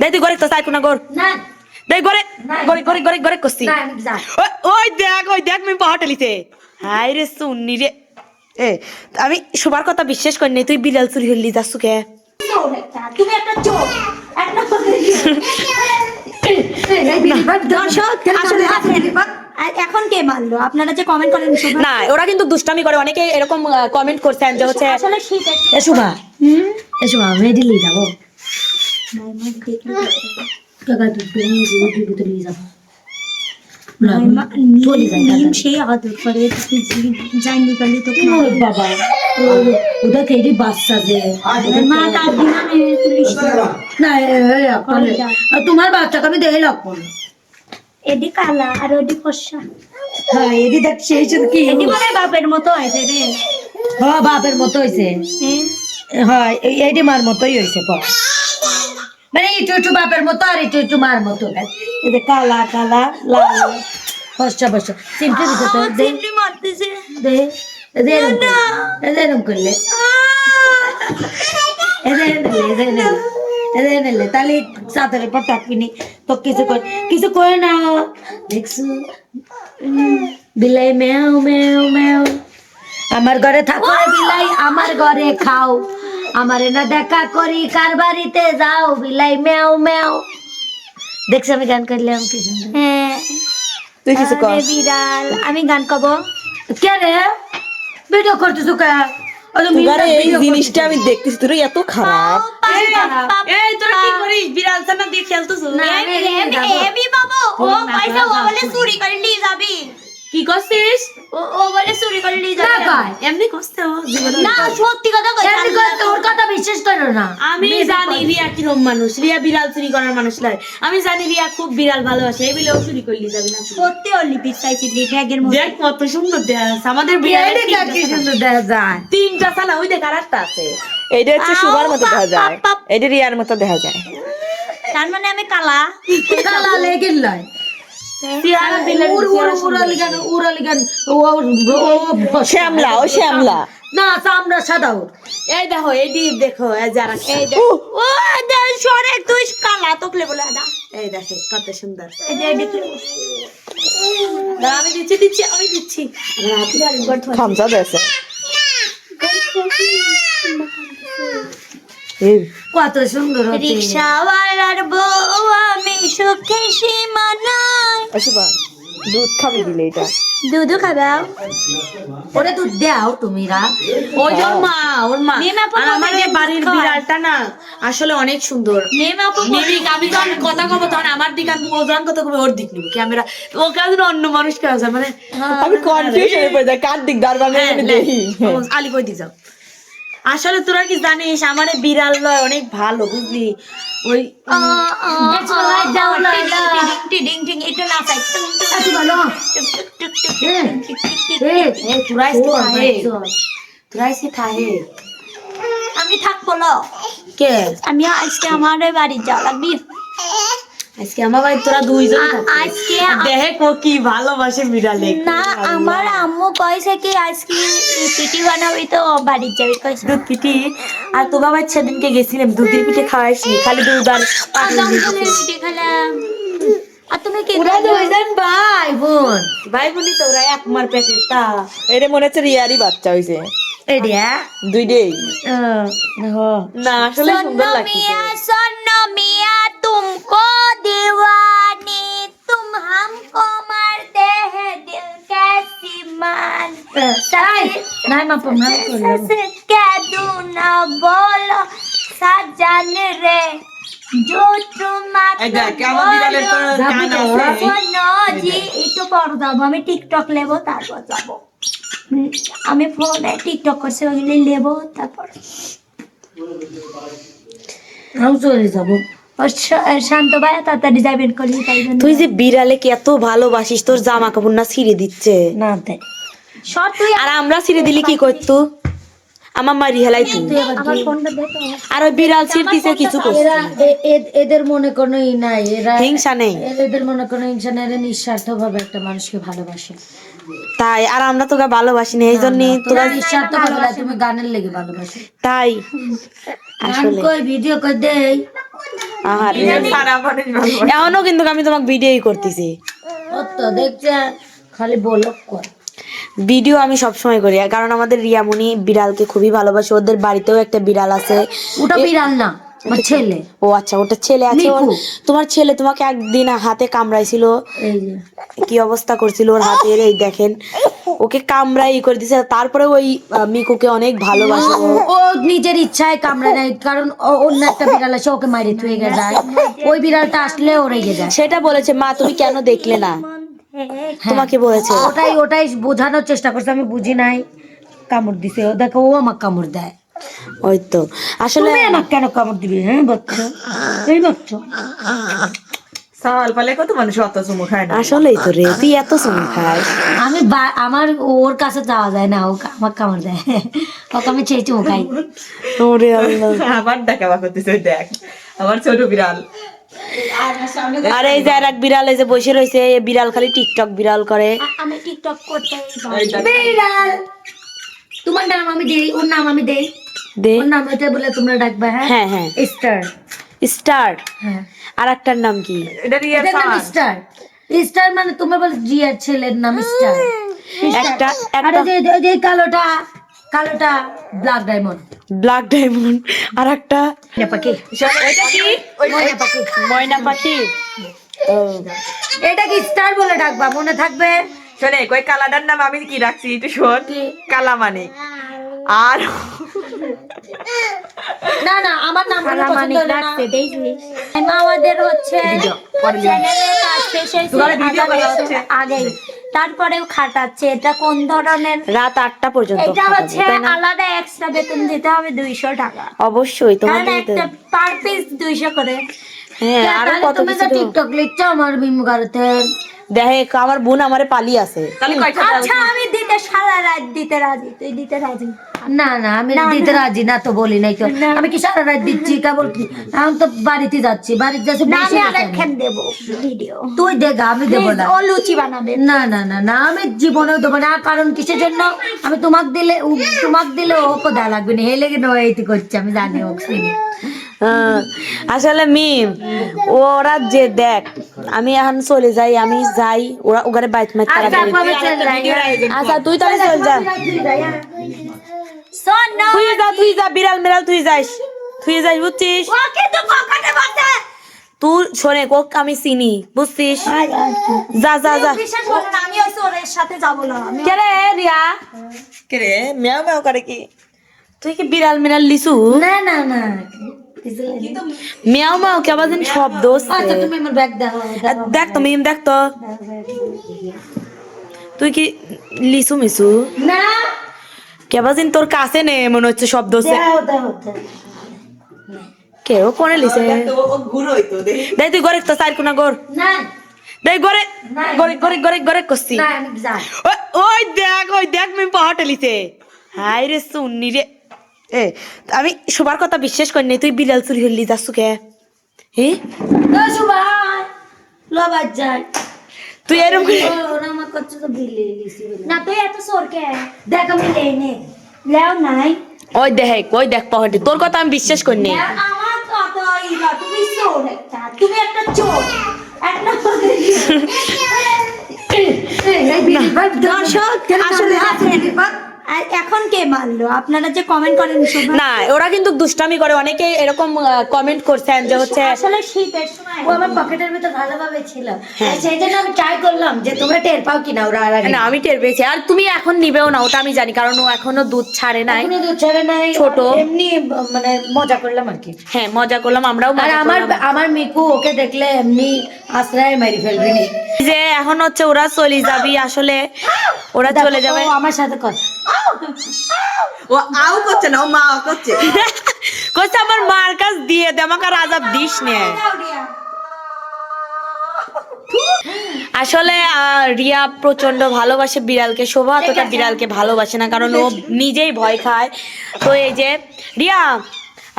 দেখ তুই গরে তো সাইড কোনা গর। না গরে। গরে গরে গরে গরে না যাই ওই- দেখ ওই দেখ আমি পাহাটালিতে হাই রে সুন্নি রে। এ আমি সবার কথা বিশ্বাস করি নাই তুই বিড়াল চুরি হলি যাচ্ছু কে? একটা তুমি একটা চোর। এক নম্বর দর্শক আসলে আর এখন কে মারলো? আপনারা যে কমেন্ট করেন না ওরা কিন্তু দুষ্টামি করে অনেকে এরকম কমেন্ট করছেন যে হচ্ছে আসলে শীত এসো মা এসো মা মেয়েটি নিয়ে যাব। টাকা বাচ্চা তোমার বাচ্চাকে আমি দেখে লাগবো না এডি কালা আর ফর্সা হ্যাঁ এদি দেখ সেই কি এডি মানে বাপের মতো হয়েছে রে হ্যাঁ বাপের মতো হয়েছে হ্যাঁ হ্যাঁ এই- মার মতোই হয়েছে পর মানে একটু একটু বাপের মতো আর একটু একটু মার মতো এদের কালা কালা লাল ফসা ফসা সিমটি দিতে তো দে। চিমটি মারতেছে। দে। করলে, এদের এরম করলে। তাহলে সাঁতারে পর তো কিছু কর কিছু করে না। দেখছ? বিলাই মেও মেও মেও। আমার ঘরে থাকো বিলাই আমার ঘরে খাও। আমার না দেখা করি কার বাড়িতে যাও বিলাই মেও মেও দেখছ আমি গান করলাম কি সুন্দর হ্যাঁ। তুই কিছু কর আরে বিড়াল আমি গান কব। কে রে? ভিডিও করতেছো কে? ওই যে তুগারে মিউজিক এই ভিডিও জিনিসটা আমি দেখতেছি তোর এত খারাপ। এই তোরা কি করিস? বিড়াল ছানা দিয়ে খেলতেছ? না, আমি এখানে যাব। এবি বাবু। ও না, পয়সা ও না, বলে না। চুরি করে নিয়ে যাবি। কি করছিস? ও ও বলে চুরি করে নিয়ে না যাবি কয় এমনি করছে ও না সত্যি কথা কই এমনি করে তোর কথা বিশ্বাস করো না। আমি জানি রিয়া কিরম মানুষ রিয়া বিড়াল চুরি করার মানুষ নয়। আমি জানি রিয়া খুব বিড়াল ভালোবাসে এই বিলেও চুরি করলি যাবি না। সত্যি ওর লিপির চাইছি ব্যাগের মধ্যে দেখ কত সুন্দর দেয়া আছে আমাদের বিড়ালের কি সুন্দর দেখা যায় তিনটা সালা ওই দেখ আর একটা আছে। এইটা হচ্ছে সুগার মতো দেখা যায়। এইটা রিয়ার মতো দেখা যায়। তার মানে আমি কালা। কালা লেগে লয়। শ্যামলা ও শ্যামলা না চামড়া সাদা এই দেখো এই ডিপ দেখো যারা এই দেখ। ও সরে তুই কালা তোকলে বলে দা এই দেখে কত সুন্দর। এই যে আমি দিচ্ছি দিচ্ছি আমি দিচ্ছি। খামসা দেছে কত সুন্দর রিক্সাওয়ালার বউ আমি সুখে সীমানায় অশুভা দুধ খাবি দিলে এটা। দুধু খাবাও ওরে তুই দাও তুমিরা ওই যে ওর মা ওর মা। আর আমার বাড়ির বিড়ালটা না আসলে অনেক সুন্দর। মেম আপু মিমিক আমি যখন কথা কব তখন আমার দিকে আমি ও যখন কথা কবে ওর দিক নিব। ক্যামেরা ও কেমন অন্য মানুষকে আছে মানে আমি কনফিউজ হয়ে পড়ে যাই কার দিক দাঁড়বা আমি হ্যাঁ, দেখি। আলি কই দিক যাও। আসলে তোরা কি জানিস আমার বিড়াল লয় অনেক ভালো বুঝলি ওই আচ্ছা আমি থাকব কে আমি আজকে আমার বাড়ি যাওয়া লাগবি আজকে আমার বাড়ি তোরা দুইজন আজকে দেখে কি ভালোবাসে বিড়াল না আমার আম্মু কইছে কি আজকে পিটি বানাবি তো বাড়ি যাবি কইছে। দুধ পিটি আর তো বাবা সেদিনকে গেছিলাম দুধের পিঠে খাওয়াইছি খালি দুধ আর পিঠে খেলাম। তুমি বোন। তো তা। এটা মনে হচ্ছে বাচ্চা না আসলে মিয়া man. Dai, dai, ma per me una bolo সাজানরে জো তোমার এই দেখ কেমন দিলালে তো গান আছে নজি একটু পর দাও আমি টিকটক লেব তারপর যাব। আমি ফোনে টিকটক করছি ওগুলি লেব তারপর। আমি চলে যাব। শান্ত ভাই তাড়াতাড়ি যাবেন করি তাই জন্য। তুই যে বিড়ালে কি এত ভালোবাসিস তোর জামা কাপড় না ছিঁড়ে দিচ্ছে? না দেয় সব তুই আর আমরা ছিঁড়ে দিলি কি করতো? আমার মারি হেলাই তুই আমার ফোনটা দেখো। আর ওই বিড়াল ছিঁড়তিছে কিছু করছে। এদের মনে কোনো ই নাই। এরা হিংসা নেই। এদের মনে কোনো হিংসা নেই। এরা নিঃস্বার্থ ভাবে একটা মানুষকে ভালোবাসে। তাই আর আমরা তোকে ভালোবাসি না এই জন্য তোরা নিঃস্বার্থ ভাবে তুমি গানের লেগে ভালোবাসে। তাই। আসলে। কই ভিডিও কই দেই। আহারে। সারা মানুষ ভালো এখনও কিন্তু আমি তোমাকে ভিডিওই করতেছি। ও তো দেখছে খালি বলক কর ভিডিও আমি সবসময় করি কারণ আমাদের রিয়ামণি বিড়ালকে খুবই ভালোবাসে ওদের বাড়িতেও একটা বিড়াল আছে। ওটা বিড়াল না ছেলে। ও আচ্ছা ওটা ছেলে আছে ওর তোমার ছেলে তোমাকে একদিন হাতে কামড়াইছিল এই যে। কি অবস্থা করছিল ওর হাতের এই দেখেন। ওকে কামড়াই ই করে দিছে তারপরে ওই মিকুকে অনেক ভালোবাসে ও। নিজের ইচ্ছায় কামড়ে নেয় কারণ অন্য একটা বিড়াল আছে ওকে মারি থুয়ে গে যায় ওই বিড়ালটা আসলে ও রেগে যায়। সেটা বলেছে মা তুমি কেন দেখলে না? তোমাকে বলেছে। ওটাই ওটাই বোঝানোর চেষ্টা করছে আমি বুঝি নাই। কামড় দিছে ও দেখো ও আমাকে কামড় দেয়। ওই তো। আসলে তুমি আমাকে কেন কামড় দিবি হ্যাঁ বাচ্চা এই বাচ্চা কত মানুষ অত চুমু খায় না? আসলেই তো রে তুই এত খাস। আমি আমার ওর কাছে যাওয়া যায় না ও আমার কামড় দেয়। ওকে আমি চেয়ে চুমু খাই। ওরে আল্লাহ। আবার দেখাবা করতেছে দেখ। আমার ছোট বিড়াল। আর এই যে এক বিড়াল এই যে বসে রয়েছে বিড়াল খালি টিকটক বিড়াল করে। আমি টিকটক করতে বিড়াল! তোমার নাম আমি দেই ওর নাম আমি দেই। দে। ওর নাম এটা বলে তোমরা ডাকবে হ্যাঁ? হ্যাঁ হ্যাঁ। স্টার। স্টার? হ্যাঁ। আর একটার নাম কি? এটা রিয়া স্টার। স্টার। মানে তোমার বলে জিয়ার ছেলের নাম স্টার। একটা একটা। এই যে কালোটা কালোটা ব্ল্যাক ডায়মন্ড ব্ল্যাক ডায়মন্ড আর একটা পাখি এটা কি? ময়না পাখি ময়না পাখি এটা কি স্টার বলে ডাকবা? মনে থাকবে? শোনে কই কালাটার নাম আমি কি রাখছি একটু শোন? কালা মানে আর না না আমার নাম পছন্দ না। আমাদের হচ্ছে চ্যানেলের কাজ শেষ হয়েছে তোমার তারপরেও খাটাচ্ছে। এটা কোন ধরনের? রাত আটটা পর্যন্ত এটা হচ্ছে আলাদা এক্সট্রা বেতন দিতে হবে দুইশো টাকা। অবশ্যই কারণ তোমাদের তো- একটা পার পিস দুইশো করে। হ্যাঁ আরও তাহলে কত তুমি কিছু তো তো- টিকটক লিখছো আমার বোন দেখ আমার বোন আমারে পালি আছে আচ্ছা আমি দিতে সারা রাত দিতে রাজি তুই দিতে রাজি। না না আমি দিতে রাজি না তো বলি নাই তো আমি কি সারা রাত দিচ্ছি কেবল কি? আমি তো বাড়িতে যাচ্ছি বাড়িতে যাচ্ছি না আমি বসে আরেক আছি। খান দেবো ভিডিও তুই দেখ আমি দেবো না। ও লুচি বানাবে। না না না না আমি জীবনেও দেবো না। কারণ কিসের জন্য? আমি তোমাক দিলে তোমাক দিলে ও দেওয়া লাগবে না? হেলে কিন্তু এইটি করছে? আমি জানি ও। হ্যাঁ, আসলে মিম ওরা যে দেখ আমি এখন চলে যাই আমি যাই ওরা ওখানে বাইক মাইক হ্যাঁ। আচ্ছা তুই তাহলে চল যা। তুই যা তুই যা বিড়াল মেরাল তুই যাইস। তুই যাইস বুঝছিস? ওকে তো পকেটে তুই শোনে কক আমি চিনি বুঝছিস? যা যা যা। আমি সাথে যাব না কে রে রিয়া? কে রে? ম্যাও ম্যাও করে কি? তুই কি বিড়াল মিরাল লিসু? না না না। মিয়াও মাও কে আবার শব্দ। আচ্ছা তুমি আমার ব্যাগ দেখো দেখ তো মিম দেখ তো। তুই কি লিসু মিসু? না। কে আবার যেন তোর কাছে নে মনে হচ্ছে শব্দ হচ্ছে। কোনে তো ও তো দেখ দেখ তুই গরে তো সাইড কোনা গর না দেখ গরে। গরে গরে গরে গরে কস্তি না আমি যাই। ওই- ওই দেখ ওই দেখ মিম পাহাড়ে লিসে হাই রে সুন্নি রে। এ আমি সবার কথা বিশ্বাস করি নাই তুই বিড়াল চুরি হলি যাচ্ছু কে? হে? ও সুভাই লবাজ যাই। তুই এরকম করে ওরা আমার কাছে তো বিলে। লিসি না তুই এত সর কে? দেখ আমি লেই নে লেও নাই। ওই দেখ ওই দেখ পাহাড়ি তোর কথা আমি বিশ্বাস করি না। আমার আমার ই না তুমি সর একটা তুমি একটা চোর। একটা দর্শক আসলে আর এখন কে মারলো আপনারা যে কমেন্ট করেন না ওরা কিন্তু দুষ্টামি করে। অনেকে এরকম কমেন্ট করছেন যে হচ্ছে আসলে শীতের সময় ও আমার পকেটের ভিতর ভালোভাবে ছিল। সেই জন্য আমি ট্রাই করলাম যে তোমরা টের পাও কিনা ওরা আর না আমি টের পেয়েছি। আর তুমি এখন নিবেও না ওটা আমি জানি কারণ ও এখনও দুধ ছাড়ে নাই। এখনও দুধ ছাড়ে নাই। ছোট। এমনি মানে মজা করলাম আর কি। হ্যাঁ মজা করলাম আমরাও আর আমার আমার মিকু ওকে দেখলে এমনি আশ্রয় মারি ফেলবি। যে এখন হচ্ছে ওরা চলে যাবি আসলে ওরা চলে যাবে। আমার সাথে কথা ও আও করছে না ও মা করছে। কইছে আমার মার কাছ দিয়ে দে আমাকে রাজাব দিস নে। আসলে রিয়া প্রচণ্ড ভালোবাসে বিড়ালকে। শোভা অতটা বিড়ালকে ভালোবাসে না কারণ ও নিজেই ভয় খায়। তো এই যে রিয়া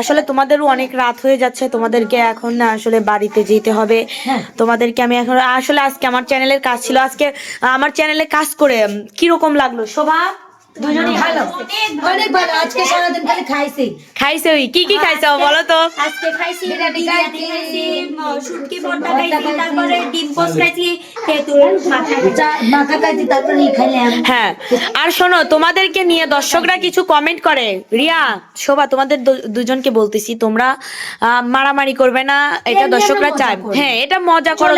আসলে তোমাদেরও অনেক রাত হয়ে যাচ্ছে তোমাদেরকে এখন না আসলে বাড়িতে যেতে হবে। হ্যাঁ। তোমাদেরকে আমি এখন আসলে আজকে আমার চ্যানেলের কাজ ছিল আজকে আমার চ্যানেলে কাজ করে কীরকম লাগল? শোভা? দুজনই ভালো। অনেক ভালো। আজকে সারাদিন খালি খাইছি। খাইছে কি কি খাইছো বলো তো? আজকে খাইছি বিরিয়ানি খাইছি। শুটকি ভর্তা খাইছি। তারপরে ডিম পোস্ট খাইছি। হ্যাঁ আর শোনো তোমাদেরকে নিয়ে দর্শকরা কিছু কমেন্ট করে। রিয়া শোভা তোমাদের দুজনকে বলতেছি তোমরা আহ, মারামারি করবে না এটা দর্শকরা আমরা চায়। হ্যাঁ এটা মজা করো।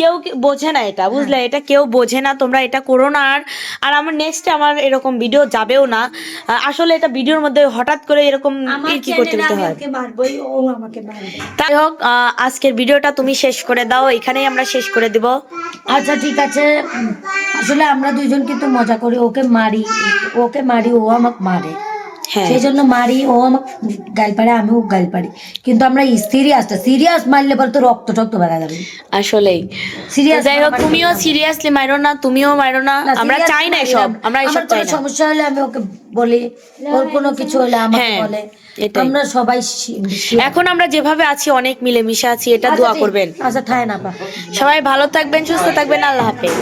কেউ বোঝে না এটা বুঝলে? এটা কেউ বোঝে না তোমরা এটা করো না আর আর আমার নেক্সট আমার এরকম ভিডিও যাবেও না। আসলে এটা ভিডিওর মধ্যে হঠাৎ করে এরকম কি করতে হয়? ওকে মারবই ও আমাকে মারবে। তাই হোক আহ, আজকের ভিডিওটা তুমি শেষ করে দাও এখানেই আমরা শেষ করে দিব। আচ্ছা ঠিক আছে। আসলে আমরা দুইজন কিন্তু মজা করি, ওকে মারি ওকে মারি, ও আমাকে মারে। সেই জন্য মারি ও আমাকে গাল পারে আমিও গাল পারি কিন্তু আমরা সিরিয়াসটা সিরিয়াস মারলে পরে তো রক্ত টক্ত বেড়া যাবে। আসলেই। সিরিয়াস যাই হোক তুমিও সিরিয়াসলি মারো না তুমিও মারো না। আমরা চাই না এসব আমরা এসব চাই না। সমস্যা হলে আমি ওকে বলি। ওর কোনো কিছু হলে আমাকে হ্যাঁ, বলে। আমরা সবাই এখন আমরা যেভাবে আছি অনেক মিলেমিশে আছি এটা আচ্ছা, দোয়া করবেন। আচ্ছা ঠায় না সবাই ভালো থাকবেন সুস্থ থাকবেন আল্লাহ হাফেজ।